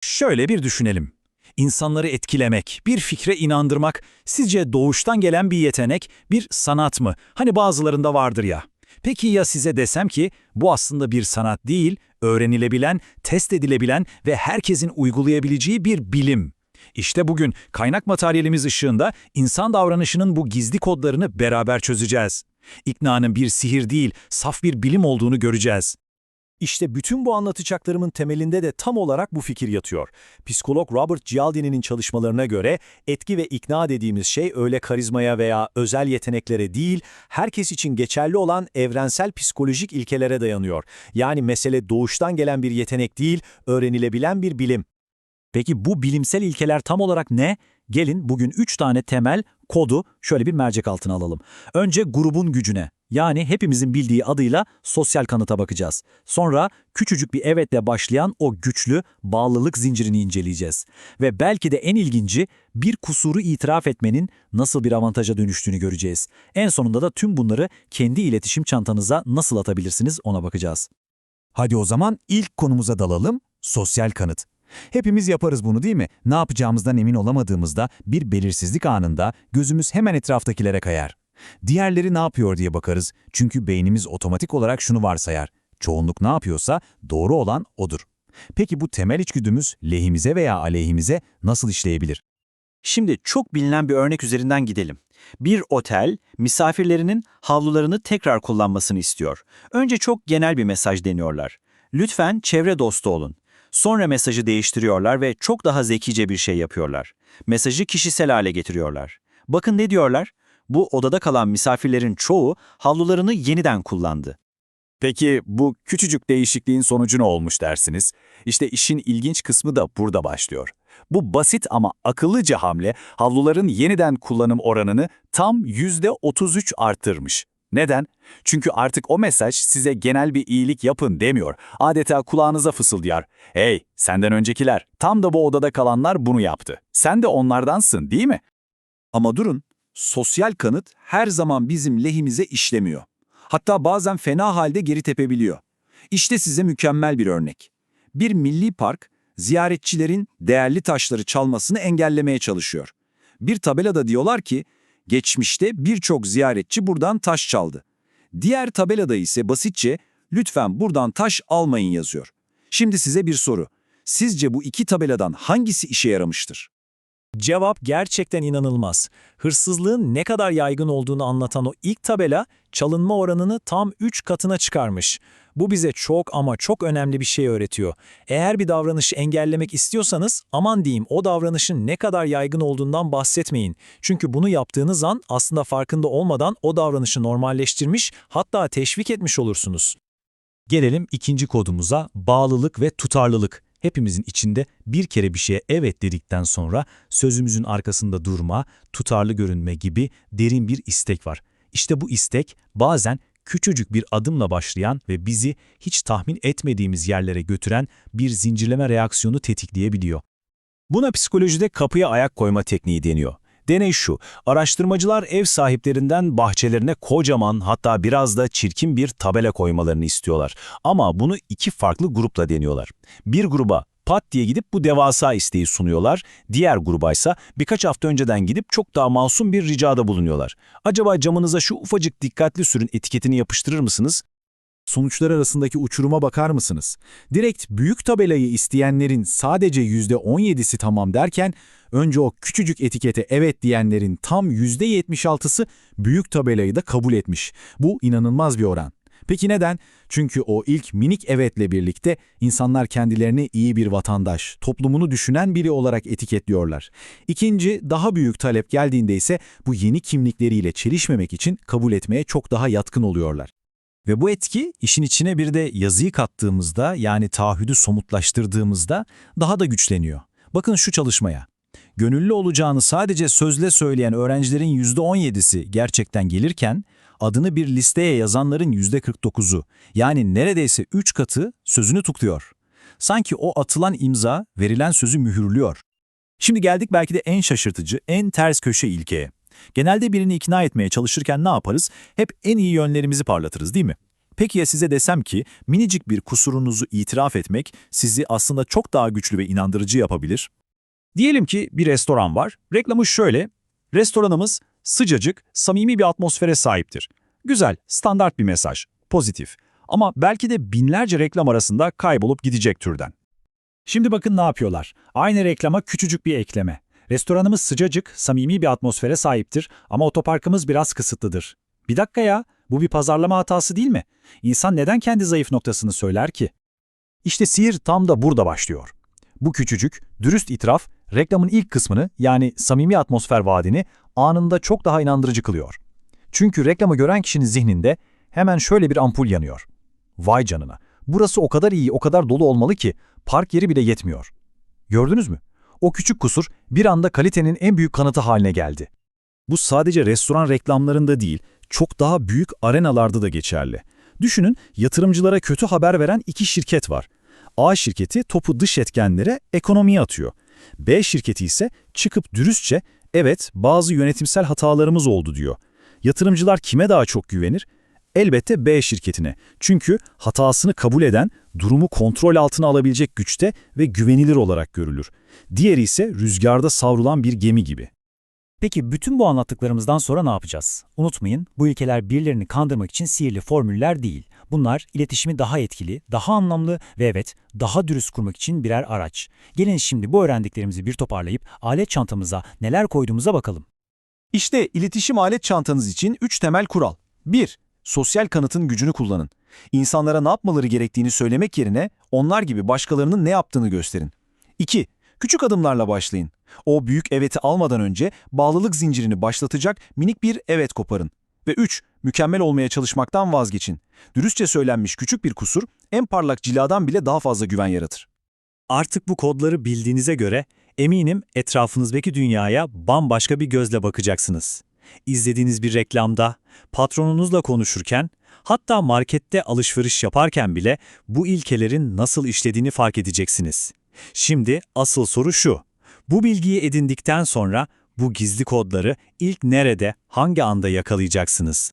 Şöyle bir düşünelim. İnsanları etkilemek, bir fikre inandırmak sizce doğuştan gelen bir yetenek, bir sanat mı? Hani bazılarında vardır ya. Peki ya size desem ki bu aslında bir sanat değil, öğrenilebilen, test edilebilen ve herkesin uygulayabileceği bir bilim. İşte bugün kaynak materyalimiz ışığında insan davranışının bu gizli kodlarını beraber çözeceğiz. İknanın bir sihir değil, saf bir bilim olduğunu göreceğiz. İşte bütün bu anlatacaklarımın temelinde de tam olarak bu fikir yatıyor. Psikolog Robert Cialdini'nin çalışmalarına göre etki ve ikna dediğimiz şey öyle karizmaya veya özel yeteneklere değil, herkes için geçerli olan evrensel psikolojik ilkelere dayanıyor. Yani mesele doğuştan gelen bir yetenek değil, öğrenilebilen bir bilim. Peki bu bilimsel ilkeler tam olarak ne? Gelin bugün 3 tane temel kodu şöyle bir mercek altına alalım. Önce grubun gücüne, yani hepimizin bildiği adıyla sosyal kanıta bakacağız. Sonra küçücük bir evetle başlayan o güçlü bağlılık zincirini inceleyeceğiz. Ve belki de en ilginci bir kusuru itiraf etmenin nasıl bir avantaja dönüştüğünü göreceğiz. En sonunda da tüm bunları kendi iletişim çantanıza nasıl atabilirsiniz ona bakacağız. Hadi o zaman ilk konumuza dalalım, sosyal kanıt. Hepimiz yaparız bunu değil mi? Ne yapacağımızdan emin olamadığımızda bir belirsizlik anında gözümüz hemen etraftakilere kayar. Diğerleri ne yapıyor diye bakarız çünkü beynimiz otomatik olarak şunu varsayar. Çoğunluk ne yapıyorsa doğru olan odur. Peki bu temel içgüdümüz lehimize veya aleyhimize nasıl işleyebilir? Şimdi çok bilinen bir örnek üzerinden gidelim. Bir otel, misafirlerinin havlularını tekrar kullanmasını istiyor. Önce çok genel bir mesaj deniyorlar. Lütfen çevre dostu olun. Sonra mesajı değiştiriyorlar ve çok daha zekice bir şey yapıyorlar. Mesajı kişisel hale getiriyorlar. Bakın ne diyorlar? Bu odada kalan misafirlerin çoğu havlularını yeniden kullandı. Peki bu küçücük değişikliğin sonucu ne olmuş dersiniz? İşte işin ilginç kısmı da burada başlıyor. Bu basit ama akıllıca hamle havluların yeniden kullanım oranını tam %33 arttırmış. Neden? Çünkü artık o mesaj size genel bir iyilik yapın demiyor. Adeta kulağınıza fısıldıyor. Hey, senden öncekiler, tam da bu odada kalanlar bunu yaptı. Sen de onlardansın değil mi? Ama durun, sosyal kanıt her zaman bizim lehimize işlemiyor. Hatta bazen fena halde geri tepebiliyor. İşte size mükemmel bir örnek. Bir milli park, ziyaretçilerin değerli taşları çalmasını engellemeye çalışıyor. Bir tabelada diyorlar ki, geçmişte birçok ziyaretçi buradan taş çaldı. Diğer tabelada ise basitçe, lütfen buradan taş almayın yazıyor. Şimdi size bir soru. Sizce bu iki tabeladan hangisi işe yaramıştır? Cevap gerçekten inanılmaz. Hırsızlığın ne kadar yaygın olduğunu anlatan o ilk tabela, çalınma oranını tam 3 katına çıkarmış. Bu bize çok ama çok önemli bir şey öğretiyor. Eğer bir davranışı engellemek istiyorsanız aman diyeyim o davranışın ne kadar yaygın olduğundan bahsetmeyin. Çünkü bunu yaptığınız an aslında farkında olmadan o davranışı normalleştirmiş hatta teşvik etmiş olursunuz. Gelelim ikinci kodumuza bağlılık ve tutarlılık. Hepimizin içinde bir kere bir şeye evet dedikten sonra sözümüzün arkasında durma, tutarlı görünme gibi derin bir istek var. İşte bu istek bazen küçücük bir adımla başlayan ve bizi hiç tahmin etmediğimiz yerlere götüren bir zincirleme reaksiyonu tetikleyebiliyor. Buna psikolojide kapıya ayak koyma tekniği deniyor. Deney şu, araştırmacılar ev sahiplerinden bahçelerine kocaman hatta biraz da çirkin bir tabela koymalarını istiyorlar. Ama bunu iki farklı grupla deniyorlar. Bir gruba pat diye gidip bu devasa isteği sunuyorlar. Diğer grubaysa birkaç hafta önceden gidip çok daha masum bir ricada bulunuyorlar. Acaba camınıza şu ufacık dikkatli sürün etiketini yapıştırır mısınız? Sonuçlar arasındaki uçuruma bakar mısınız? Direkt büyük tabelayı isteyenlerin sadece %17'si tamam derken, önce o küçücük etikete evet diyenlerin tam %76'sı büyük tabelayı da kabul etmiş. Bu inanılmaz bir oran. Peki neden? Çünkü o ilk minik evetle birlikte insanlar kendilerini iyi bir vatandaş, toplumunu düşünen biri olarak etiketliyorlar. İkinci, daha büyük talep geldiğinde ise bu yeni kimlikleriyle çelişmemek için kabul etmeye çok daha yatkın oluyorlar. Ve bu etki işin içine bir de yazıyı kattığımızda yani taahhüdü somutlaştırdığımızda daha da güçleniyor. Bakın şu çalışmaya. Gönüllü olacağını sadece sözle söyleyen öğrencilerin %17'si gerçekten gelirken, adını bir listeye yazanların %49'u yani neredeyse 3 katı sözünü tutuyor. Sanki o atılan imza verilen sözü mühürlüyor. Şimdi geldik belki de en şaşırtıcı, en ters köşe ilkeye. Genelde birini ikna etmeye çalışırken ne yaparız? Hep en iyi yönlerimizi parlatırız değil mi? Peki ya size desem ki minicik bir kusurunuzu itiraf etmek sizi aslında çok daha güçlü ve inandırıcı yapabilir? Diyelim ki bir restoran var. Reklamı şöyle. Restoranımız sıcacık, samimi bir atmosfere sahiptir. Güzel, standart bir mesaj, pozitif. Ama belki de binlerce reklam arasında kaybolup gidecek türden. Şimdi bakın ne yapıyorlar. Aynı reklama küçücük bir ekleme. Restoranımız sıcacık, samimi bir atmosfere sahiptir ama otoparkımız biraz kısıtlıdır. Bir dakika ya, bu bir pazarlama hatası değil mi? İnsan neden kendi zayıf noktasını söyler ki? İşte sihir tam da burada başlıyor. Bu küçücük, dürüst itiraf, reklamın ilk kısmını yani samimi atmosfer vaadini anında çok daha inandırıcı kılıyor. Çünkü reklamı gören kişinin zihninde hemen şöyle bir ampul yanıyor. Vay canına, burası o kadar iyi, o kadar dolu olmalı ki park yeri bile yetmiyor. Gördünüz mü? O küçük kusur bir anda kalitenin en büyük kanıtı haline geldi. Bu sadece restoran reklamlarında değil, çok daha büyük arenalarda da geçerli. Düşünün, yatırımcılara kötü haber veren iki şirket var. A şirketi topu dış etkenlere, ekonomiye atıyor. B şirketi ise çıkıp dürüstçe, evet bazı yönetimsel hatalarımız oldu diyor. Yatırımcılar kime daha çok güvenir? Elbette B şirketine. Çünkü hatasını kabul eden, durumu kontrol altına alabilecek güçte ve güvenilir olarak görülür. Diğeri ise rüzgarda savrulan bir gemi gibi. Peki bütün bu anlattıklarımızdan sonra ne yapacağız? Unutmayın, bu ilkeler birilerini kandırmak için sihirli formüller değil. Bunlar iletişimi daha etkili, daha anlamlı ve evet, daha dürüst kurmak için birer araç. Gelin şimdi bu öğrendiklerimizi bir toparlayıp alet çantamıza neler koyduğumuza bakalım. İşte iletişim alet çantanız için 3 temel kural. 1. Sosyal kanıtın gücünü kullanın. İnsanlara ne yapmaları gerektiğini söylemek yerine onlar gibi başkalarının ne yaptığını gösterin. 2. Küçük adımlarla başlayın. O büyük eveti almadan önce bağlılık zincirini başlatacak minik bir evet koparın. Ve 3. Mükemmel olmaya çalışmaktan vazgeçin. Dürüstçe söylenmiş küçük bir kusur en parlak ciladan bile daha fazla güven yaratır. Artık bu kodları bildiğinize göre eminim etrafınızdaki dünyaya bambaşka bir gözle bakacaksınız. İzlediğiniz bir reklamda, patronunuzla konuşurken, hatta markette alışveriş yaparken bile bu ilkelerin nasıl işlediğini fark edeceksiniz. Şimdi asıl soru şu. Bu bilgiyi edindikten sonra bu gizli kodları ilk nerede, hangi anda yakalayacaksınız?